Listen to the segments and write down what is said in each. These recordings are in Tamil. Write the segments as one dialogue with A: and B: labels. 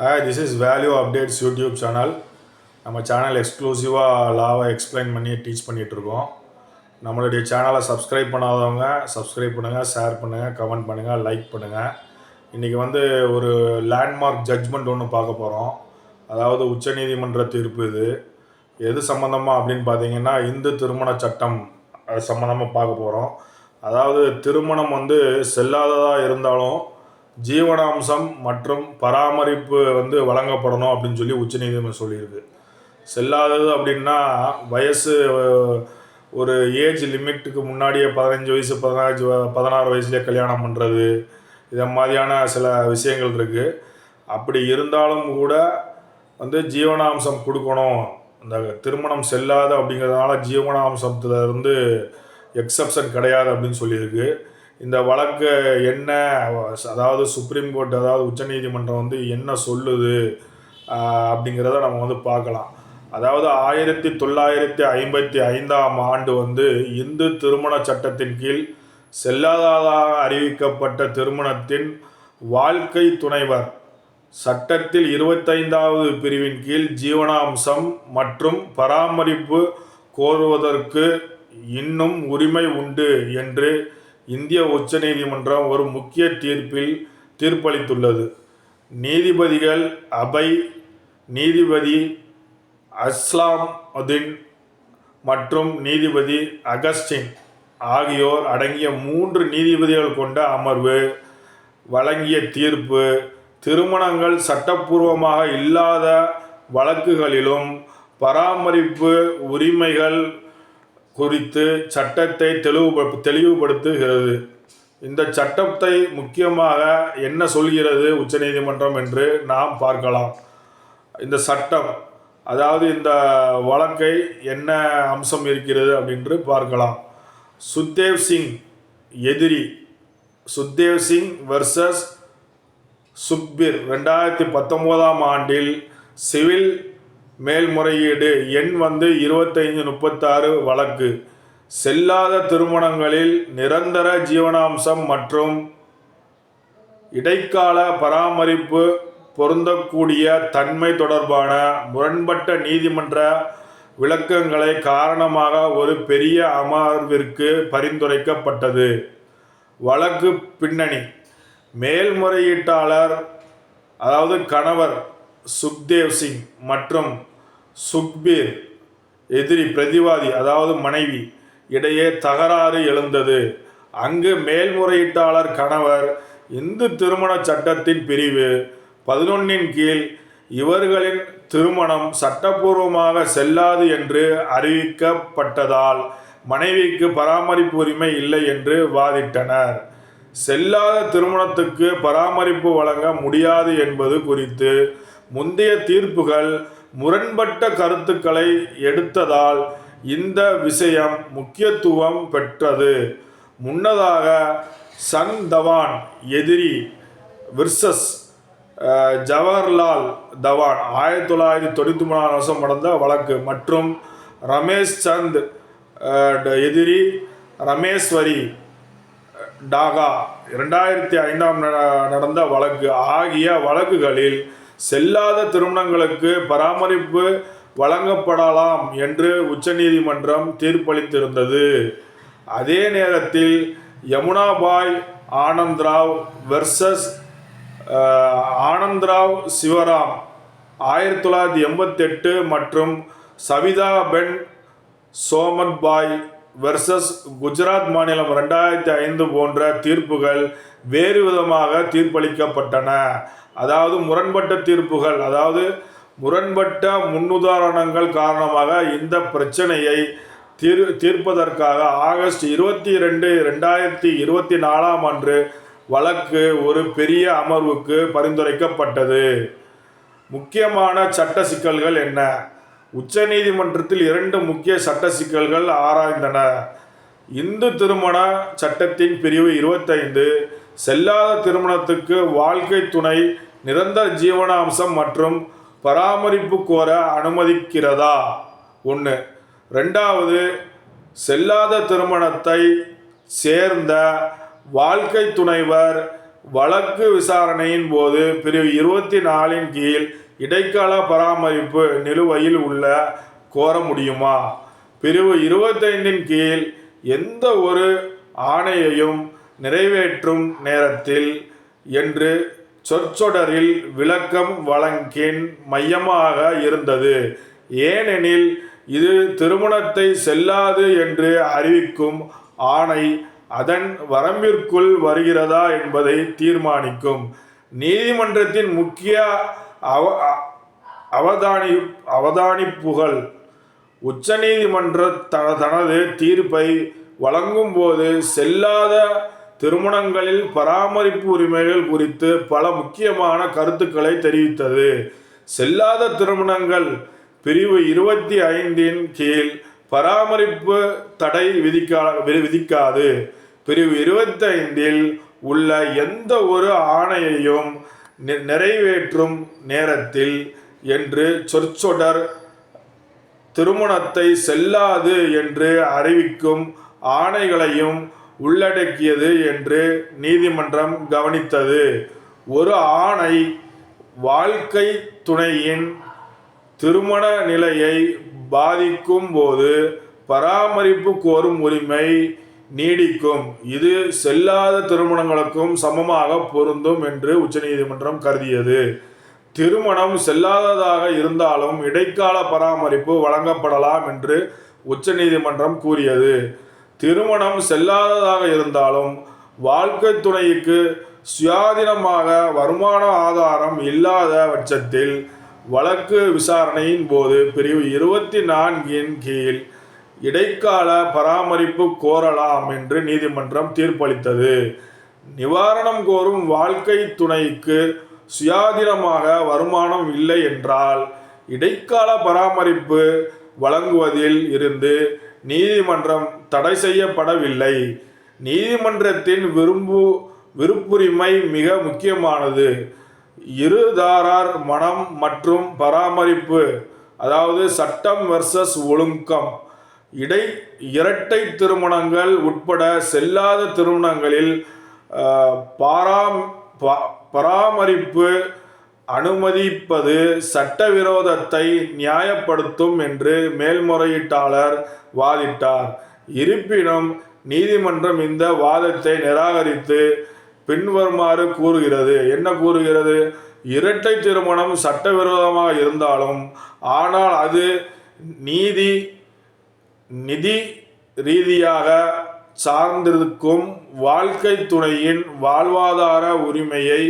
A: Hi this is value updates YouTube channel நம்ம சேனல் எக்ஸ்க்ளூசிவாக லாவை எக்ஸ்பிளைன் பண்ணி டீச் பண்ணிகிட்ருக்கோம் நம்மளுடைய சேனலை சப்ஸ்கிரைப் பண்ணாதவங்க சப்ஸ்கிரைப் பண்ணுங்கள் ஷேர் பண்ணுங்கள் கமெண்ட் பண்ணுங்கள் லைக் பண்ணுங்கள் இன்றைக்கி வந்து ஒரு லேண்ட்மார்க் ஜட்ஜ்மெண்ட் ஒன்று பார்க்க போகிறோம் அதாவது உச்சநீதிமன்ற தீர்ப்பு இது. எது சம்மந்தமாக அப்படின்னு பார்த்தீங்கன்னா இந்து திருமண சட்டம் அது சம்மந்தமாக பார்க்க போகிறோம் அதாவது திருமணம் வந்து செல்லாததாக இருந்தாலும் ஜீவனாம்சம் மற்றும் பராமரிப்பு வந்து வழங்கப்படணும் அப்படின்னு சொல்லி உச்சநீதிமன்றம் சொல்லியிருக்கு. செல்லாதது அப்படின்னா வயசு ஒரு ஏஜ் லிமிட்டுக்கு முன்னாடியே பதினஞ்சு வயசு பதினஞ்சு வ- பதினாறு வயசுலேயே கல்யாணம் பண்ணுறது இதை மாதிரியான சில விஷயங்கள் இருக்குது அப்படி இருந்தாலும் கூட வந்து ஜீவனாம்சம் கொடுக்கணும். இந்த திருமணம் செல்லாது அப்படிங்கிறதுனால ஜீவனாம்சத்துல இருந்து எக்ஸப்ஷன் கிடையாது அப்படின்னு சொல்லியிருக்கு. இந்த வழக்கு என்ன? அதாவது சுப்ரீம் கோர்ட் அதாவது உச்சநீதிமன்றம் வந்து என்ன சொல்லுது? அப்படிங்கிறத நம்ம வந்து பார்க்கலாம். அதாவது ஆயிரத்தி தொள்ளாயிரத்தி ஐம்பத்தி ஐந்தாம் ஆண்டு வந்து இந்து திருமண சட்டத்தின் கீழ் செல்லாததாக அறிவிக்கப்பட்ட திருமணத்தின் வாழ்க்கை துணைவர் சட்டத்தில் இருபத்தைந்தாவது பிரிவின் கீழ் ஜீவனாம்சம் மற்றும் பராமரிப்பு கோருவதற்கு இன்னும் உரிமை உண்டு என்று இந்திய உச்ச நீதிமன்றம் ஒரு முக்கிய தீர்ப்பில் தீர்ப்பளித்துள்ளது. நீதிபதிகள் அபய் நீதிபதி அஸ்லாமுதீன் மற்றும் நீதிபதி அகஸ்டின் ஆகியோர் அடங்கிய மூன்று நீதிபதிகள் கொண்ட அமர்வு வழங்கிய தீர்ப்பு திருமணங்கள் சட்டப்பூர்வமாக இல்லாத வழக்குகளிலும் பராமரிப்பு உரிமைகள் குறித்து சட்டத்தை தெளிவு தெளிவுபடுத்துகிறது. இந்த சட்டத்தை முக்கியமாக என்ன சொல்கிறது உச்சநீதிமன்றம் என்று நாம் பார்க்கலாம். இந்த சட்டம் அதாவது இந்த வழக்கை என்ன அம்சம் இருக்கிறது அப்படின்று பார்க்கலாம். சுத்தேவ் சிங் எதிரி சுத்தேவ் சிங் வர்சஸ் சுக்பீர். ரெண்டாயிரத்தி பத்தொம்போதாம் ஆண்டில் சிவில் மேல்முறையீடு. எண் வந்து இருபத்தைந்து முப்பத்தாறு வழக்கு. செல்லாத திருமணங்களில் நிரந்தர ஜீவனாம்சம் மற்றும் இடைக்கால பராமரிப்பு பொருந்தக்கூடிய தன்மை தொடர்பான முரண்பட்ட நீதிமன்ற விளக்கங்களை காரணமாக ஒரு பெரிய அமர்விற்கு பரிந்துரைக்கப்பட்டது. வழக்கு பின்னணி. மேல்முறையீட்டாளர் அதாவது கணவர் சுக்தேவ் சிங் மற்றும் சுக்பீர் எதிரி பிரதிவாதி அதாவது மனைவி இடையே தகராறு எழுந்தது. அங்கு மேல்முறையீட்டாளர் கணவர் இந்து திருமண சட்டத்தின் பிரிவு. பதினொன்னின் கீழ் இவர்களின் திருமணம் சட்டப்பூர்வமாக செல்லாது என்று அறிவிக்கப்பட்டதால் மனைவிக்கு பராமரிப்பு உரிமை இல்லை என்று வாதிட்டனர். செல்லாத திருமணத்துக்கு பராமரிப்பு வழங்க முடியாது என்பது குறித்து முந்தைய தீர்ப்புகள் முரண்பட்ட கருத்துக்களை எடுத்ததால் இந்த விஷயம் முக்கியத்துவம் பெற்றது. முன்னதாக சன் தவான் எதிரி விர்சஸ் ஜவஹர்லால் தவான் ஆயிரத்தி தொள்ளாயிரத்தி தொண்ணூற்றி மூணாம் வருஷம் நடந்த வழக்கு மற்றும் ரமேஷ் சந்த் எதிரி ரமேஸ்வரி டாகா இரண்டாயிரத்தி ஐந்தாம் நடந்த வழக்கு ஆகிய வழக்குகளில் செல்லாத திருமணங்களுக்கு பராமரிப்பு வழங்கப்படலாம் என்று உச்சநீதிமன்றம் தீர்ப்பளித்திருந்தது. அதே நேரத்தில் யமுனாபாய் ஆனந்த்ராவ் வெர்சஸ் ஆனந்த்ராவ் சிவராம் ஆயிரத்தி தொள்ளாயிரத்தி எண்பத்தெட்டு மற்றும் சவிதா பென் சோமன்பாய் வெர்சஸ் குஜராத் மாநிலம் ரெண்டாயிரத்தி ஐந்து போன்ற தீர்ப்புகள் வேறு விதமாக தீர்ப்பளிக்கப்பட்டன. அதாவது முரண்பட்ட தீர்ப்புகள் அதாவது முரண்பட்ட முன்னுதாரணங்கள் காரணமாக இந்த பிரச்சனையை தீர் தீர்ப்பதற்காக ஆகஸ்ட் இருபத்தி ரெண்டு ரெண்டாயிரத்தி இருபத்தி நாலாம் அன்று வழக்கு ஒரு பெரிய அமர்வுக்கு பரிந்துரைக்கப்பட்டது. முக்கியமான சட்ட சிக்கல்கள் என்ன? உச்சநீதிமன்றத்தில் இரண்டு முக்கிய சட்ட சிக்கல்கள் ஆராய்ந்தன. இந்து திருமண சட்டத்தின் பிரிவு இருபத்தைந்து செல்லாத திருமணத்துக்கு வாழ்க்கை துணை நிரந்தர ஜீவனாம்சம் மற்றும் பராமரிப்பு கோர அனுமதிக்கிறதா? ஒன்று ரெண்டாவது செல்லாத திருமணத்தை சேர்ந்த வாழ்க்கை துணைவர் வழக்கு விசாரணையின் போது பிரிவு இருபத்தி நாலின் கீழ் இடைக்கால பராமரிப்பு நிலுவையில் உள்ள கோர முடியுமா? பிரிவு இருபத்தைந்தின் கீழ் எந்த ஒரு ஆணையையும் நிறைவேற்றும் நேரத்தில் என்று சொற்சொடரில் விளக்கம் வழங்கின் மையமாக இருந்தது. ஏனெனில் இது திருமணத்தை செல்லாது என்று அறிவிக்கும் ஆணை அதன் வரம்பிற்குள் வருகிறதா என்பதை தீர்மானிக்கும். நீதிமன்றத்தின் முக்கிய அவ அவதானி அவதானிப்புகள். உச்சநீதிமன்ற தனது தீர்ப்பை வழங்கும்போது செல்லாத திருமணங்களில் பராமரிப்பு உரிமைகள் குறித்து பல முக்கியமான கருத்துக்களை தெரிவித்தது. செல்லாத திருமணங்கள் பிரிவு இருபத்தி ஐந்தின் கீழ் பராமரிப்பு தடை விதிக்கா வி- விதிக்காது. பிரிவு இருபத்தைந்தில் உள்ள எந்த ஒரு ஆணையையும் நிறைவேற்றும் நேரத்தில் என்று சொற்சொடர் திருமணத்தை செல்லாது என்று அறிவிக்கும் ஆணைகளையும் உள்ளடக்கியது என்று நீதிமன்றம் கவனித்தது. ஒரு ஆணை வாழ்க்கை துணையின் திருமண நிலையை பாதிக்கும் போது பராமரிப்பு கோரும் உரிமை நீடிக்கும். இது செல்லாத திருமணங்களுக்கும் சமமாக பொருந்தும் என்று உச்சநீதிமன்றம் கருதியது. திருமணம் செல்லாததாக இருந்தாலும் இடைக்கால பராமரிப்பு வழங்கப்படலாம் என்று உச்சநீதிமன்றம் கூறியது. திருமணம் செல்லாததாக இருந்தாலும் வாழ்க்கை துணைக்கு சுயாதீனமாக வருமான ஆதாரம் இல்லாத பட்சத்தில் வழக்கு விசாரணையின் போது பிரிவு இருபத்தி நான்கின் கீழ் இடைக்கால பராமரிப்பு கோரலாம் என்று நீதிமன்றம் தீர்ப்பளித்தது. நிவாரணம் கோரும் வாழ்க்கை துணைக்கு சுயாதீனமாக வருமானம் இல்லை என்றால் இடைக்கால பராமரிப்பு வழங்குவதில் இருந்து நீதிமன்றம் தடை செய்யப்படவில்லை. நீதிமன்றத்தின் விரும்பு விருப்புரிமை மிக முக்கியமானது. இருதாரார் மனம் மற்றும் பராமரிப்பு அதாவது சட்டம் வர்சஸ் ஒழுக்கம். இடை இரட்டை திருமணங்கள் உட்பட செல்லாத திருமணங்களில் பாராம் பராமரிப்பு அனுமதிப்பது சட்டவிரோதத்தை நியாயப்படுத்தும் என்று மேல்முறையீட்டாளர் வாதிட்டார். இருப்பினும் நீதிமன்றம் இந்த வாதத்தை நிராகரித்து பின்வருமாறு கூறுகிறது. என்ன கூறுகிறது? இரட்டை திருமணம் சட்டவிரோதமாக இருந்தாலும் ஆனால் அது நீதி நிதி ரீதியாக சார்ந்திருக்கும் வாழ்க்கை துணையின் வாழ்வாதார உரிமையை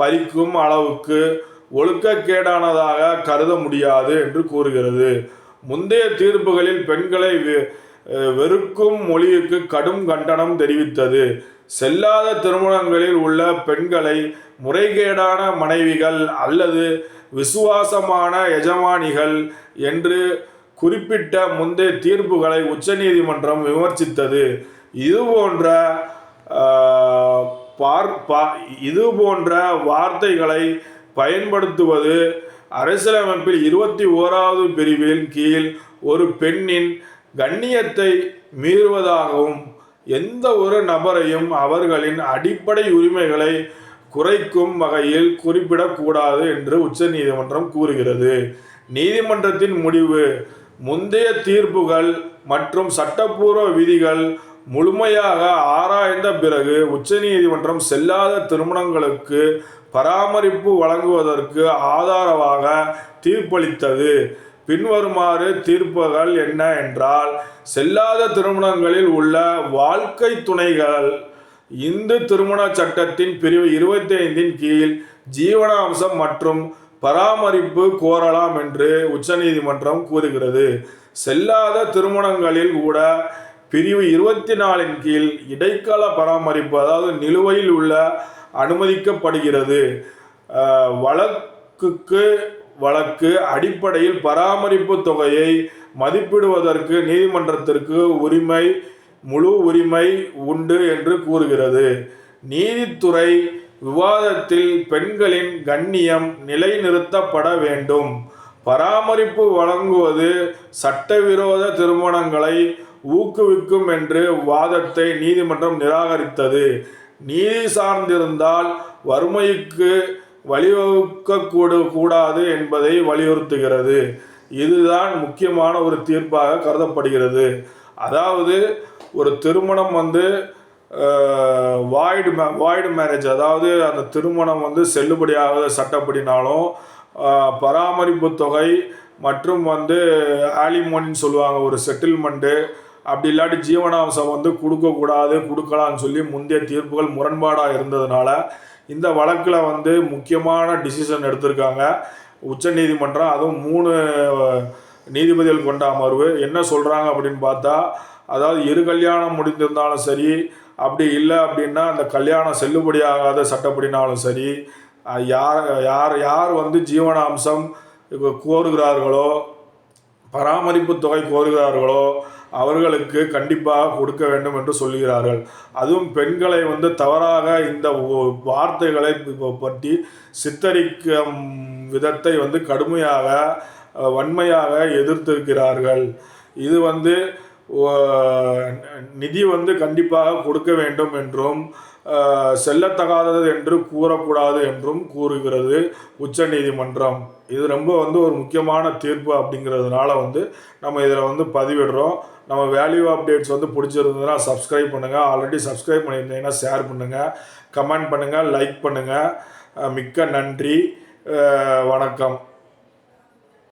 A: பறிக்கும் அளவுக்கு ஒழுக்கக்கேடானதாக கருத முடியாது என்று கூறுகிறது. முந்தைய தீர்ப்புகளில் பெண்களை வெ- வெறுக்கும் மொழிக்கு கடும் கண்டனம் தெரிவித்தது. செல்லாத திருமணங்களில் உள்ள பெண்களை முறைகேடான மனைவிகள் அல்லது விசுவாசமான எஜமானிகள் என்று குறிப்பிட்ட முந்தைய தீர்ப்புகளை உச்சநீதிமன்றம் விமர்சித்தது. இது போன்ற பார் பா- இது போன்ற வார்த்தைகளை பயன்படுத்துவது அரசியலமைப்பில் இருபத்தி ஓராவது பிரிவின் கீழ் ஒரு பெண்ணின் கண்ணியத்தை மீறுவதாகவும் எந்த ஒரு நபரையும் அவர்களின் அடிப்படை உரிமைகளை குறைக்கும் வகையில் குறிப்பிடக்கூடாது என்று உச்சநீதிமன்றம் கூறுகிறது. நீதிமன்றத்தின் முடிவு முந்தைய தீர்ப்புகள் மற்றும் சட்டப்பூர்வ விதிகள் முழுமையாக ஆராய்ந்த பிறகு உச்சநீதிமன்றம் செல்லாத திருமணங்களுக்கு பராமரிப்பு வழங்குவதற்கு ஆதாரமாக தீர்ப்பளித்தது. பின்வருமாறு தீர்ப்புகள் என்ன என்றால் செல்லாத திருமணங்களில் உள்ள வாழ்க்கை துணைகள் இந்து திருமண சட்டத்தின் பிரிவு இருபத்தி ஐந்தின் கீழ் ஜீவனாம்சம் மற்றும் பராமரிப்பு கோரலாம் என்று உச்சநீதிமன்றம் கூறுகிறது. செல்லாத திருமணங்களில் கூட பிரிவு இருபத்தி நாலின் கீழ் இடைக்கால பராமரிப்பு அதாவது நிலுவையில் உள்ள அனுமதிக்கப்படுகிறது. வழக்குக்கு வழக்கு அடிப்படையில் பராமரிப்பு தொகையை மதிப்பிடுவதற்கு நீதிமன்றத்திற்கு உரிமை முழு உரிமை உண்டு என்று கூறுகிறது. நீதித்துறை விவாதத்தில் பெண்களின் கண்ணியம் நிலைநிறுத்தப்பட வேண்டும். பராமரிப்பு வழங்குவது சட்டவிரோத திருமணங்களை ஊக்குவிக்கும் என்று வாதத்தை நீதிமன்றம் நிராகரித்தது. நீதி சார்ந்திருந்தால் வறுமைக்கு வழிவகுக்கக்கூட கூடாது என்பதை வலியுறுத்துகிறது. இதுதான் முக்கியமான ஒரு தீர்ப்பாக கருதப்படுகிறது. அதாவது ஒரு திருமணம் வந்து வாய்டு மே வாய்டு மேரேஜ் அதாவது அந்த திருமணம் வந்து செல்லுபடியாகாத சட்டப்படினாலும் பராமரிப்பு தொகை மற்றும் வந்து ஆலிமோனின்னு சொல்லுவாங்க ஒரு செட்டில்மெண்ட்டு அப்படி இல்லாட்டி ஜீவனாம்சம் வந்து கொடுக்கக்கூடாது கொடுக்கலாம்னு சொல்லி முந்தைய தீர்ப்புகள் முரண்பாடாக இருந்ததுனால இந்த வழக்கில் வந்து முக்கியமான டிசிஷன் எடுத்திருக்காங்க. உச்சநீதிமன்றம் அதுவும் மூணு நீதிபதிகள் கொண்ட அமர்வு என்ன சொல்கிறாங்க அப்படின்னு பார்த்தா அதாவது இரு கல்யாணம் முடிந்திருந்தாலும் சரி அப்படி இல்லை அப்படின்னா அந்த கல்யாணம் செல்லுபடியாகாத சட்டப்படினாலும் சரி யார் யார் யார் வந்து ஜீவனாம்சம் கோருகிறார்களோ பராமரிப்பு தொகை கோருகிறார்களோ அவர்களுக்கு கண்டிப்பாக கொடுக்க வேண்டும் என்று சொல்கிறார்கள் அதுவும் பெண்களை வந்து தவறாக இந்த வார்த்தைகளை பற்றி சித்தரிக்கும் விதத்தை வந்து கடுமையாக வன்மையாக எதிர்த்திருக்கிறார்கள். இது வந்து நிதி வந்து கண்டிப்பாக கொடுக்க வேண்டும் என்றும் செல்லத்தகாதது என்று கூறக்கூடாது என்றும் கூறுகிறது உச்சநீதிமன்றம். இது ரொம்ப வந்து ஒரு முக்கியமான தீர்ப்பு அப்படிங்கிறதுனால வந்து நம்ம இதில் வந்து பதிவிடுறோம். நம்ம வேல்யூ அப்டேட்ஸ் வந்து பிடிச்சிருந்ததுன்னா சப்ஸ்கிரைப் பண்ணுங்கள் ஆல்ரெடி சப்ஸ்கிரைப் பண்ணியிருந்தீங்கன்னா ஷேர் பண்ணுங்கள் கமெண்ட் பண்ணுங்கள் லைக் பண்ணுங்கள் மிக்க நன்றி. வணக்கம்.